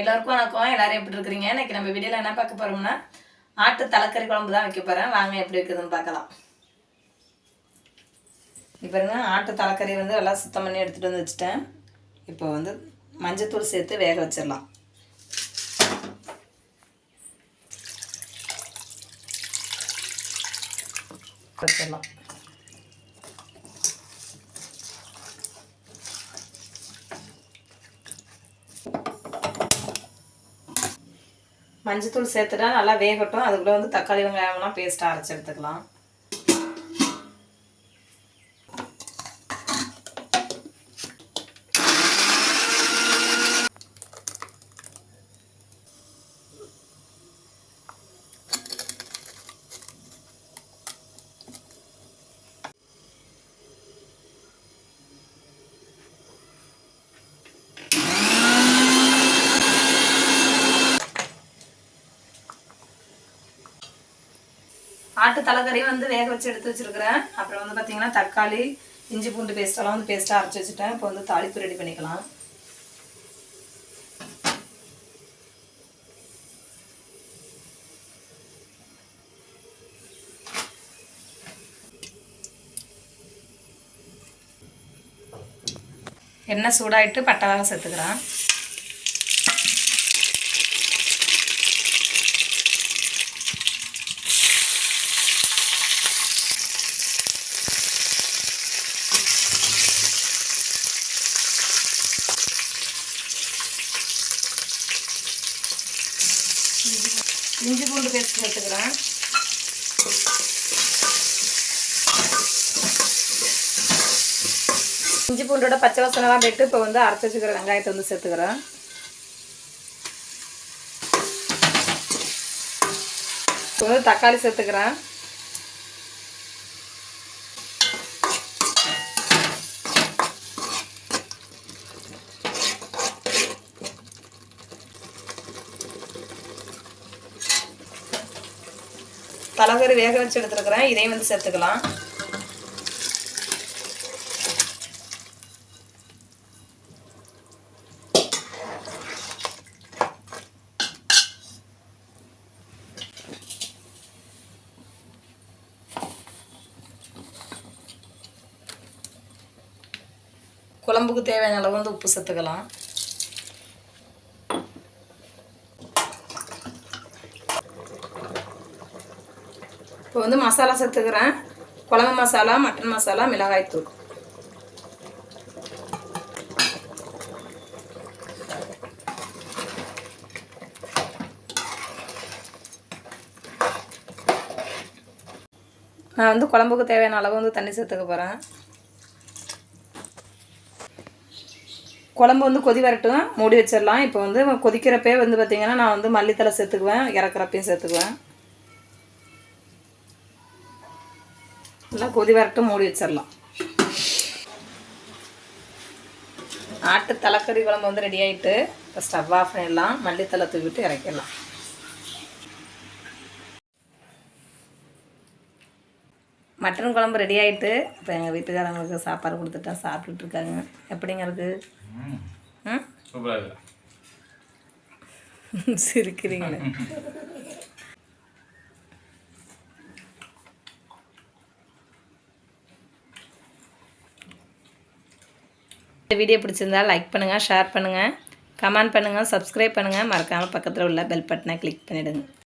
எல்லாருக்கும் வணக்கம். எல்லாரும் எப்படி இருக்கிறீங்க? இன்னைக்கு நம்ம வீடியோவில் என்ன பார்க்க போகிறோம்னா ஆட்டு தலைக்கறி குழம்பு தான் வைக்க போகிறேன் வாங்க எப்படி வைக்கிறதுன்னு பார்க்கலாம். இப்போ பாருங்க ஆட்டு தலைக்கறி வந்து எல்லாம் சுத்தம் பண்ணி எடுத்துகிட்டு வந்து வச்சுட்டேன். இப்போ வந்து மஞ்சத்தூள் சேர்த்து வேக வச்சிடலாம். வச்சிடலாம். மஞ்சத்தூள் சேர்த்துட்டா நல்லா வேகட்டும். அதுக்குள்ளே வந்து தக்காளி வெங்காயம்லாம் பேஸ்ட்டாக அரைச்சி எடுத்துக்கலாம். ஆட்டு தலைக்கறி வந்து வேக வச்சு எடுத்து வச்சிருக்கிறேன். அப்புறம் வந்து பார்த்தீங்கன்னா தக்காளி இஞ்சி பூண்டு பேஸ்ட்டெல்லாம் வந்து பேஸ்ட்டாக அரைச்சி வச்சுட்டேன். இப்போ வந்து தாளிப்பு ரெடி பண்ணிக்கலாம். எண்ணெய் சூடாயிட்டு பட்டை வகை சேர்த்துக்கிறேன். இஞ்சி பூண்டு பேஸ்ட் சேர்த்துக்கிறேன். இஞ்சி பூண்டோட பச்சை வசனெல்லாம் போயிட்டு இப்போ வந்து அரைச்சி வச்சுக்கிற வெங்காயத்தை வந்து சேர்த்துக்கிறேன். இப்போ வந்து தக்காளி சேர்த்துக்கிறேன். தலைகறி வேக வச்சு எடுத்துருக்குறேன். இதையும் வந்து சேர்த்துக்கலாம். குழம்புக்கு தேவையான அளவு வந்து உப்பு சேர்த்துக்கலாம். இப்போ வந்து மசாலா சேர்த்துக்கிறேன். குழம்பு மசாலா மட்டன் மசாலா மிளகாய்த்தூள் நான் வந்து குழம்புக்கு தேவையான அளவு வந்து தண்ணி சேர்த்துக்க போகிறேன் குழம்பு வந்து கொதி வரட்டும் மூடி வச்சிடலாம். இப்போ வந்து கொதிக்கிறப்பே வந்து பார்த்திங்கன்னா நான் வந்து மல்லித்தலை சேர்த்துக்குவேன் இறக்குறப்பையும் சேர்த்துக்குவேன். நல்லா கொதி வரட்டும் மூடி வச்சிடலாம். ஆட்டு தலைக்கறி குழம்பு வந்து ரெடி ஆகிட்டு இப்போ ஸ்டவ் ஆஃப் பண்ணிடலாம். மல்லித்தலை தூக்கிட்டு இறக்கிடலாம். மட்டன் குழம்பு ரெடி ஆகிட்டு இப்போ எங்கள் வீட்டுக்காரங்களுக்கு சாப்பாடு கொடுத்துட்டேன் சாப்பிட்டுட்டு இருக்காங்க. எப்படிங்க இருக்கு. சிரிக்கிறீங்களே. இந்த வீடியோ பிடிச்சிருந்தா லைக் பண்ணுங்கள் ஷேர் பண்ணுங்கள் கமெண்ட் பண்ணுங்கள் சப்ஸ்கிரைப் பண்ணுங்கள் மறக்காமல் பக்கத்தில் உள்ள பெல் பட்டனை கிளிக் பண்ணிவிடுங்க